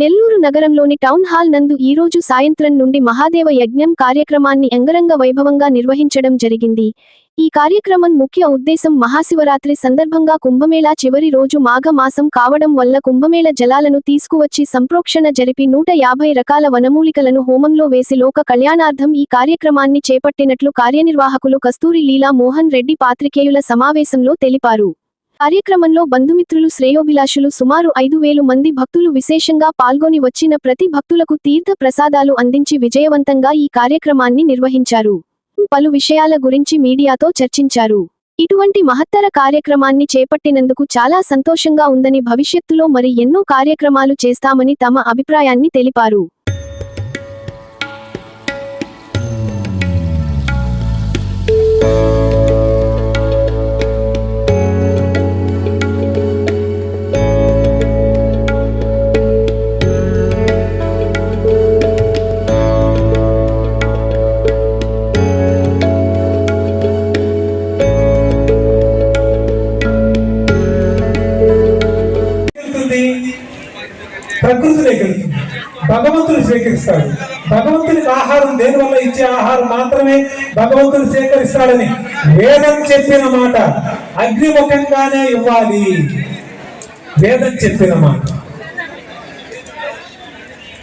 నెల్లూరు నగరంలోని town hall నందు ఈరోజు సాయంత్రం నుండి మహాదేవ యజ్ఞం కార్యక్రమాన్ని అంగరంగ వైభవంగా నిర్వహించడం జరిగింది. ఈ కార్యక్రమం ముఖ్య ఉద్దేశం మహాశివరాత్రి సందర్భంగా కుంభమేళా చివరి రోజు మాఘ మాసం కావడం వల్ల కుంభమేళ జలాలను తీసుకువచ్చి సంప్రోక్షణ జరిపి నూట యాభై రకాల వనమూలికలను హోమంలో వేసి లోక కళ్యాణార్థం ఈ కార్యక్రమాన్ని చేపట్టినట్లు కార్యనిర్వాహకులు కస్తూరి లీలా మోహన్ రెడ్డి పాత్రికేయుల సమావేశంలో తెలిపారు. కార్యక్రమంలో బంధుమిత్రులు శ్రేయోభిలాషులు సుమారు ఐదు వేలు మంది భక్తులు విశేషంగా పాల్గొని వచ్చిన ప్రతి భక్తులకు తీర్థ ప్రసాదాలు అందించి విజయవంతంగా ఈ కార్యక్రమాన్ని నిర్వహించారు. పలు విషయాల గురించి మీడియాతో చర్చించారు. ఇటువంటి మహత్తర కార్యక్రమాన్ని చేపట్టినందుకు చాలా సంతోషంగా ఉందని భవిష్యత్తులో మరి ఎన్నో కార్యక్రమాలు చేస్తామని తమ అభిప్రాయాన్ని తెలిపారు. ప్రకృతి వెళ్తుంది భగవంతుడు స్వీకరిస్తాడు. భగవంతునికి ఆహారం దేని వల్ల ఇచ్చే ఆహారం మాత్రమే భగవంతుడు స్వీకరిస్తాడని వేదం చెప్పిన మాట అగ్నిముఖంగానే ఇవ్వాలి. వేదం చెప్పిన మాట.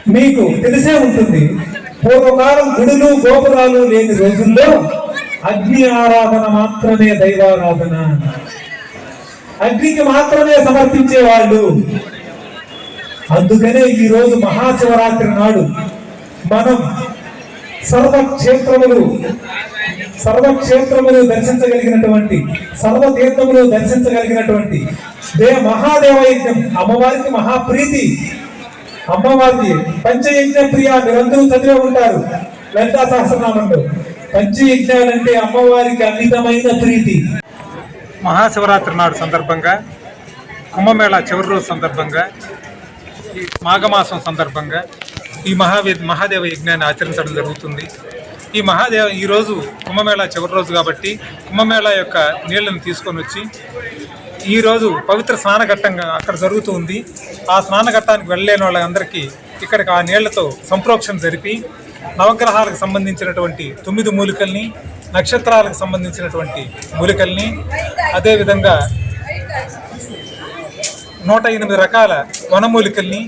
మీకు తెలిసే ఉంటుంది పూర్వకాలం గుడులు గోపురాలు లేని రోజుల్లో అగ్ని ఆరాధన మాత్రమే దైవారాధన. అగ్నికి మాత్రమే సమర్పించేవాళ్ళు అందుకనే ఈ రోజు మహాశివరాత్రి నాడు మనం సర్వక్షేత్రములు సర్వక్షేత్రములు దర్శించగలిగినటువంటి సర్వతీర్థములు దర్శించగలిగినటువంటి దే మహాదేవయజ్ఞం అమ్మవారికి మహాప్రీతి. అమ్మవారికి పంచయజ్ఞ ప్రియ మీరందరూ చదివే ఉంటారు లలితా సహస్రనామంలో. పంచయజ్ఞాలంటే అమ్మవారికి అమితమైన ప్రీతి. మహాశివరాత్రి నాడు సందర్భంగా కుంభమేళా చివరి రోజు సందర్భంగా ఈ మాఘమాసం సందర్భంగా ఈ మహావే మహాదేవ యజ్ఞాన్ని ఆచరించడం జరుగుతుంది. ఈ మహాదేవ ఈరోజు కుంభమేళా చివరి రోజు కాబట్టి కుంభమేళా యొక్క నీళ్ళను తీసుకొని వచ్చి ఈరోజు పవిత్ర స్నానఘట్టంగా అక్కడ జరుగుతూ ఉంది. ఆ స్నానఘట్టానికి వెళ్ళలేని వాళ్ళందరికీ ఇక్కడికి ఆ నీళ్ళతో సంప్రోక్షణ జరిపి నవగ్రహాలకు సంబంధించినటువంటి తొమ్మిది మూలికల్ని నక్షత్రాలకు సంబంధించినటువంటి మూలికల్ని అదేవిధంగా నూట ఎనిమిది రకాల వనమూలికల్ని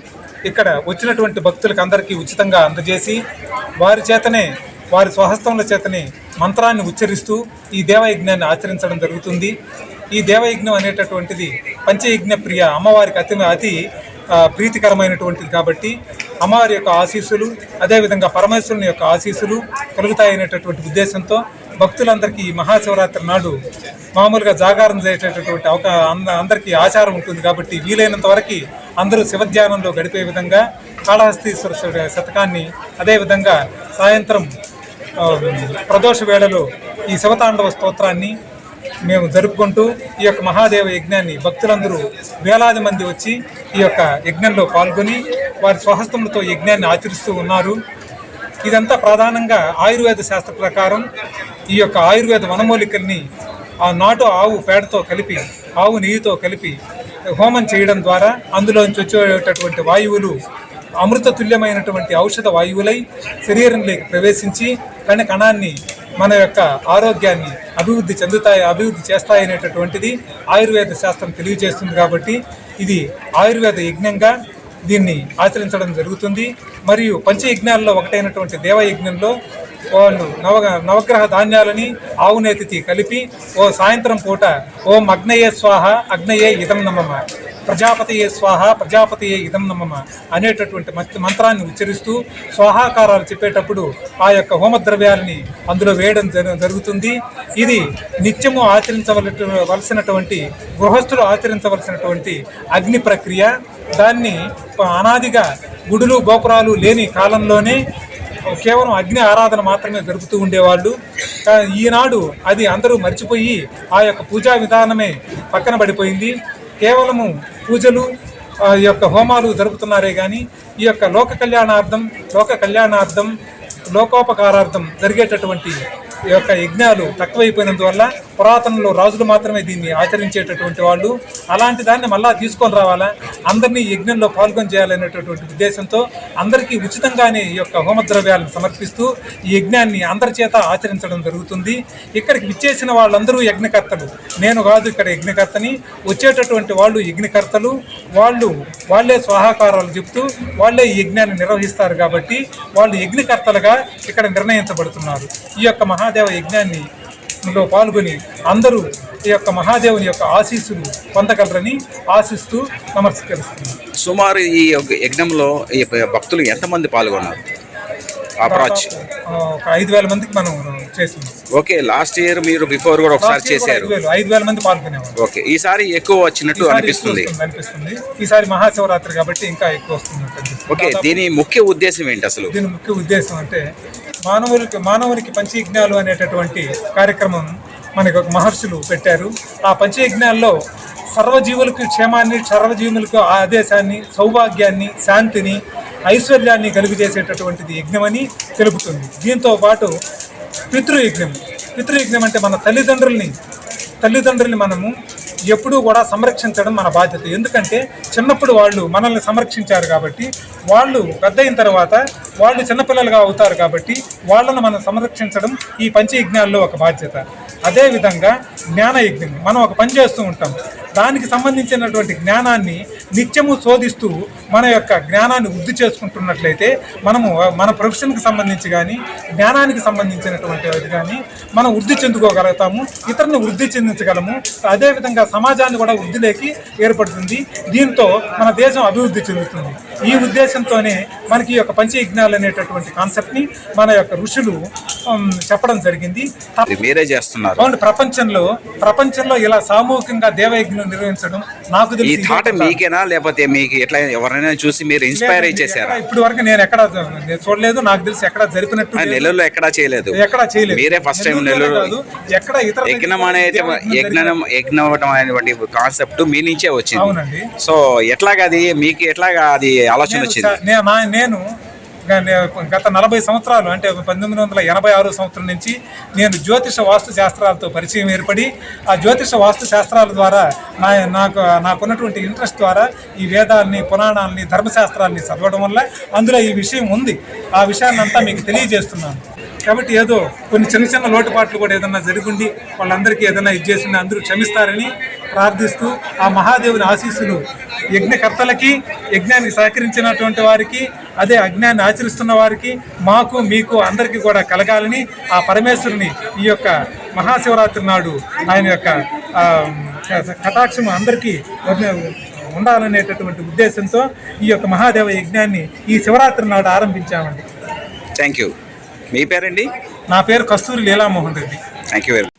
ఇక్కడ వచ్చినటువంటి భక్తులకు అందరికీ ఉచితంగా అందజేసి వారి చేతనే వారి స్వహస్తముల చేతనే మంత్రాన్ని ఉచ్చరిస్తూ ఈ దేవయజ్ఞాన్ని ఆచరించడం జరుగుతుంది. ఈ దేవయజ్ఞం అనేటటువంటిది పంచయజ్ఞ ప్రియ అమ్మవారికి అతి అతి ప్రీతికరమైనటువంటిది కాబట్టి అమ్మవారి యొక్క ఆశీస్సులు అదేవిధంగా పరమేశ్వరుని యొక్క ఆశీస్సులు కలుగుతాయనేటటువంటి ఉద్దేశంతో భక్తులందరికీ ఈ మహాశివరాత్రి నాడు మామూలుగా జాగారం చేసేటటువంటి అవకా అంద- అందరికీ ఆచారం ఉంటుంది కాబట్టి వీలైనంత వరకు అందరూ శివధ్యానంలో గడిపే విధంగా కాళహస్తీశ్వర శతకాన్ని అదేవిధంగా సాయంత్రం ప్రదోష వేళలో ఈ శివతాండవ స్తోత్రాన్ని మేము జరుపుకుంటూ ఈ యొక్క మహాదేవ యజ్ఞాన్ని భక్తులందరూ వేలాది మంది వచ్చి ఈ యొక్క యజ్ఞంలో పాల్గొని వారి స్వహస్తములతో యజ్ఞాన్ని ఆచరిస్తూ ఉన్నారు. ఇదంతా ప్రధానంగా ఆయుర్వేద శాస్త్ర ప్రకారం ఈ యొక్క ఆయుర్వేద వనమూలికల్ని ఆ నాటు ఆవు పేడతో కలిపి ఆవు నెయ్యితో కలిపి హోమం చేయడం ద్వారా అందులోంచి వచ్చేటటువంటి వాయువులు అమృత తుల్యమైనటువంటి ఔషధ వాయువులై శరీరంలోకి ప్రవేశించి కణ కణాన్ని మన యొక్క ఆరోగ్యాన్ని అభివృద్ధి చెందుతాయి అభివృద్ధి చేస్తాయనేటటువంటిది ఆయుర్వేద శాస్త్రం తెలియజేస్తుంది కాబట్టి ఇది ఆయుర్వేద యజ్ఞంగా దీన్ని ఆచరించడం జరుగుతుంది. మరియు పంచయజ్ఞాల్లో ఒకటైనటువంటి దేవయజ్ఞంలో వాళ్ళు నవ నవగ్రహ ధాన్యాలని ఆవునేతికి కలిపి ఓ సాయంత్రం పూట ఓం అగ్నయే స్వాహ అగ్నయే ఇదం నమమ ప్రజాపతియే స్వాహ ప్రజాపతియే ఇదం నమమ అనేటటువంటి మంత్రాన్ని ఉచ్చరిస్తూ స్వాహాకారాలు చెప్పేటప్పుడు ఆ యొక్క హోమద్రవ్యాలని అందులో వేయడం జరు- జరుగుతుంది. ఇది నిత్యము ఆచరించవలసినటువంటి గృహస్థులు ఆచరించవలసినటువంటి అగ్ని ప్రక్రియ. దాన్ని అనాదిగా గుడులు గోపురాలు లేని కాలంలోనే కేవలం అగ్ని ఆరాధన మాత్రమే జరుపుతూ ఉండేవాళ్ళు. ఈనాడు అది అందరూ మర్చిపోయి ఆ యొక్క పూజా విధానమే పక్కన పడిపోయింది. కేవలము పూజలు ఆ యొక్క హోమాలు జరుపుతున్నారే కానీ ఈ యొక్క లోక కళ్యాణార్థం లోక కళ్యాణార్థం లోకోపకారార్థం జరిగేటటువంటి ఈ యొక్క యజ్ఞాలు తక్కువైపోయినందువల్ల పురాతనంలో రాజులు మాత్రమే దీన్ని ఆచరించేటటువంటి వాళ్ళు. అలాంటి దాన్ని మళ్ళా తీసుకొని రావాలా? అందరినీ యజ్ఞంలో పాల్గొని చేయాలనేటటువంటి ఉద్దేశంతో అందరికీ ఉచితంగానే ఈ యొక్క హోమద్రవ్యాలను సమర్పిస్తూ ఈ యజ్ఞాన్ని అందరి చేత ఆచరించడం జరుగుతుంది. ఇక్కడికి విచ్చేసిన వాళ్ళందరూ యజ్ఞకర్తలు. నేను కాదు ఇక్కడ యజ్ఞకర్తని. వచ్చేటటువంటి వాళ్ళు యజ్ఞకర్తలు. వాళ్ళు వాళ్ళే స్వాహాకారాలు చెప్తూ వాళ్ళే ఈ యజ్ఞాన్ని నిర్వహిస్తారు కాబట్టి వాళ్ళు యజ్ఞకర్తలుగా ఇక్కడ నిర్ణయించబడుతున్నారు. ఈ యొక్క మహాదేవ యజ్ఞాన్ని లో పాల్గొని అందరూ ఈ యొక్క మహాదేవుని యొక్క ఆశీస్సులు పొందగలరని ఆశిస్తూ నమస్కరిస్తున్నాను సుమారు ఈ యొక్క యజ్ఞంలో ఈ భక్తులు ఎంతమంది పాల్గొన్నారు? అప్రాచ్ ఒక ఐదు వేల మందికి మనం చేస్తున్నాం. ఓకే లాస్ట్ ఇయర్ మీరు బిఫోర్ కూడా ఒకసారి చేశారు. ఐదు వేలు మంది పాల్గొనేవారు. ఓకే ఈసారి ఎక్కువ వచ్చినట్టు అనిపిస్తుంది. అనిపిస్తుంది ఈసారి మహాశివరాత్రి కాబట్టి ఇంకా ఎక్కువ వస్తుంది. ఓకే దీని ముఖ్య ఉద్దేశం ఏంటి అసలు? దీని ముఖ్య ఉద్దేశం అంటే మానవులకి మానవునికి పంచయజ్ఞాలు అనేటటువంటి కార్యక్రమం మనకు ఒక మహర్షులు పెట్టారు. ఆ పంచయజ్ఞాల్లో సర్వజీవులకు క్షేమాన్ని సర్వజీవులకు ఆదేశాన్ని సౌభాగ్యాన్ని శాంతిని ఐశ్వర్యాన్ని కలుగజేసేటటువంటిది యజ్ఞమని తెలుపుతుంది. దీంతో పాటు పితృయజ్ఞం. పితృయజ్ఞం అంటే మన తల్లిదండ్రుల్ని తల్లిదండ్రుల్ని మనము ఎప్పుడూ కూడా సంరక్షించడం మన బాధ్యత. ఎందుకంటే చిన్నప్పుడు వాళ్ళు మనల్ని సంరక్షించారు కాబట్టి వాళ్ళు పెద్ద అయిన తర్వాత వాళ్ళు చిన్నపిల్లలుగా అవుతారు కాబట్టి వాళ్ళను మనం సంరక్షించడం ఈ పంచయజ్ఞాల్లో ఒక బాధ్యత. అదేవిధంగా జ్ఞానయజ్ఞం. మనం ఒక పని చేస్తూ ఉంటాం. దానికి సంబంధించినటువంటి జ్ఞానాన్ని నిత్యము శోధిస్తూ మన యొక్క జ్ఞానాన్ని వృద్ధి చేసుకుంటున్నట్లయితే మనము మన ప్రొఫెషన్కి సంబంధించి కానీ జ్ఞానానికి సంబంధించినటువంటి అది కానీ మనం వృద్ధి చెందుకోగలుగుతాము ఇతరులను వృద్ధి చెందించగలము అదేవిధంగా సమాజాన్ని కూడా వృద్ధిలోకి ఏర్పడుతుంది. దీంతో మన దేశం అభివృద్ధి చెందుతుంది. ఈ ఉద్దేశంతోనే మనకి ఈ యొక్క పంచయజ్ఞాలు అనేటటువంటి కాన్సెప్ట్ని మన యొక్క ఋషులు చెప్పడం జరిగింది. మీరే చేస్తున్నారు. ప్రపంచంలో ప్రపంచంలో ఇలా సామూహికంగా దేవయజ్ఞం నిర్వహించడం నాకు ఈ థాట్ కొత్త. మీకేనా? లేకపోతే మీకు ఎట్లా ఎవరైనా చూసి మీరు ఇన్స్పైర్ అయి చేశారా? ఇప్పుడు వరకు నేను ఎక్కడ చూడలేదు. నాకు తెలిసి ఎక్కడ జరిపినట్టు. నెల్లూరులో ఎక్కడా చేయలేదు. ఎక్కడ చేయలేదు. మీరే ఫస్ట్ టైం నెల్లూరు ఎక్కడ ఇతర యజ్ఞం అనేది యజ్ఞం యజ్ఞం అనేటువంటి కాన్సెప్ట్ మీ నుంచే వచ్చింది. అవునండి. సో ఎట్లాగా అది? మీకు ఎట్లాగా అది ఆలోచన వచ్చింది? నేను గత నలభై సంవత్సరాలు అంటే పంతొమ్మిది వందల ఎనభై ఆరు సంవత్సరం నుంచి నేను జ్యోతిష వాస్తు శాస్త్రాలతో పరిచయం ఏర్పడి ఆ జ్యోతిష వాస్తు శాస్త్రాల ద్వారా నా నాకు నాకున్నటువంటి ఇంట్రెస్ట్ ద్వారా ఈ వేదాల్ని పురాణాలని ధర్మశాస్త్రాల్ని చదవడం వల్ల అందులో ఈ విషయం ఉంది. ఆ విషయాన్ని అంతా మీకు తెలియజేస్తున్నాను. కాబట్టి ఏదో కొన్ని చిన్న చిన్న లోటుపాట్లు కూడా ఏదన్నా జరిగిండి వాళ్ళందరికీ ఏదైనా ఇది అందరూ క్షమిస్తారని ప్రార్థిస్తూ ఆ మహాదేవుని ఆశీస్సులు యజ్ఞకర్తలకి యజ్ఞానికి సహకరించినటువంటి వారికి అదే అజ్ఞాన్ని ఆచరిస్తున్న వారికి మాకు మీకు అందరికీ కూడా కలగాలని ఆ పరమేశ్వరుని ఈ యొక్క మహాశివరాత్రి నాడు ఆయన యొక్క ఆ, కటాక్షం అందరికీ ఉండాలనేటటువంటి ఉద్దేశంతో ఈ యొక్క మహాదేవ యజ్ఞాన్ని ఈ శివరాత్రి నాడు ఆరంభించామండి. థ్యాంక్ యూ మీ పేరండి? నా పేరు Kasturi Leelamohan Reddy. Thank you very